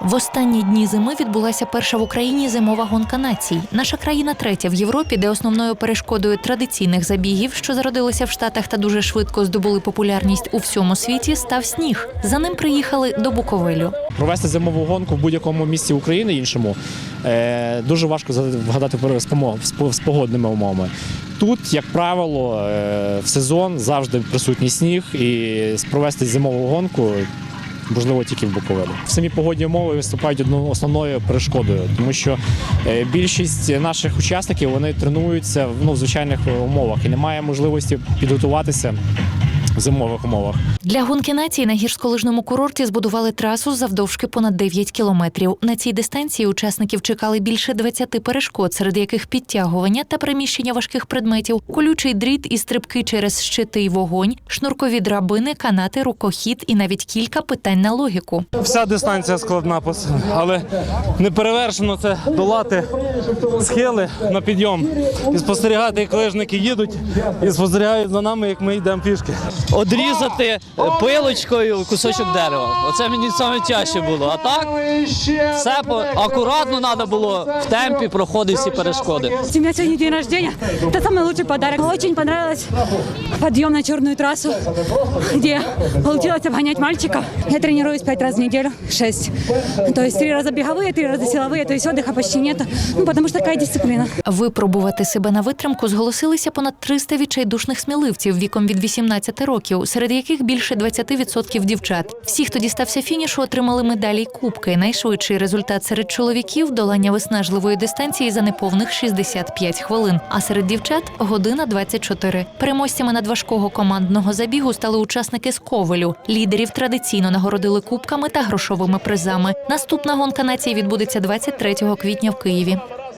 В останні дні зими відбулася перша в Україні зимова гонка націй. Наша країна третя в Європі, де основною перешкодою традиційних забігів, що зародилися в Штатах та дуже швидко здобули популярність у всьому світі, став сніг. За ним приїхали до Буковелю. Провести зимову гонку в будь-якому місці України іншому е, дуже важко вгадати з погодними умовами. Тут, як правило, е, в сезон завжди присутній сніг, і провести зимову гонку можливо тільки в Буковелі. Самі погодні умови виступають одну основною перешкодою, тому що е, більшість наших учасників вони тренуються ну, в звичайних умовах і немає можливості підготуватися зимових умовах. Для гонки націй на гірськолижному курорті збудували трасу завдовжки понад 9 кілометрів. На цій дистанції учасників чекали більше 20 перешкод, серед яких підтягування та переміщення важких предметів, колючий дріт і стрибки через щити й вогонь, шнуркові драбини, канати, рукохід і навіть кілька питань на логіку. Вся дистанція складна, пос- але не перевершено це долати схили на підйом і спостерігати, як лижники їдуть, і спостерігають за нами, як ми йдемо пішки Одрізати е, пилочкою кусочок дерева. Оце мені саме тяжче було. А так все по- акуратно треба було в темпі проходити всі перешкоди. У меня сегодня день рождения. Это самый лучший подарок. Очень понравилось подъем на черную трассу, где получилось обгонять мальчиков. Я тренируюсь пять раз в неделю, шесть. То есть три раза беговые, три раза силовые, то есть отдыха почти нет. Ну, потому что такая дисциплина. Випробувати себе на витримку зголосилися понад 300 відчайдушних сміливців віком від 18 років, серед яких більше 20% дівчат. Всі, хто дістався фінішу, отримали медалі й кубки. Найшвидший результат серед чоловіків долання виснажливої дистанції за неповних 65 хвилин. А серед дівчат година 24. Переможцями надважкого командного забігу стали учасники з Ковелю. Лідерів традиційно нагородили кубками та грошовими призами. Наступна гонка нації відбудеться 23 квітня в Києві.